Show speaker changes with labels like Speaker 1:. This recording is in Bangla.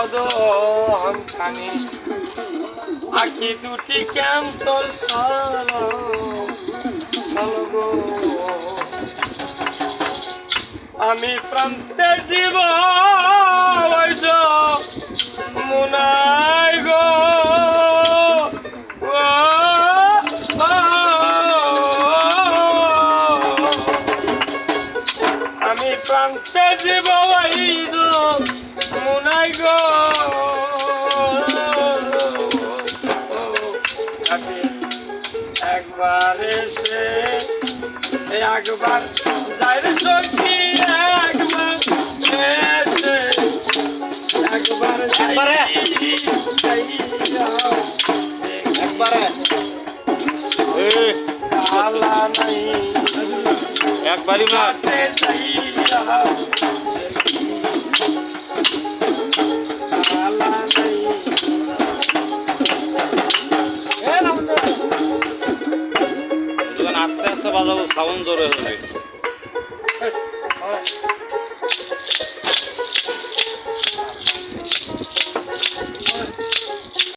Speaker 1: কদম খানি। আখি দুটি কেন তোর সাল আমি প্রান্তে জীব মুনাই গো। আমি প্রান্তে জীব মুনাই গো কাছে একবার। এসে একবার। যাইরে সখী একবার। এসে একবার।
Speaker 2: একবারে? একবারে একবারই মার আস্তে আস্তে বাজাবো সাউন্ড জোরে হবে
Speaker 1: হয়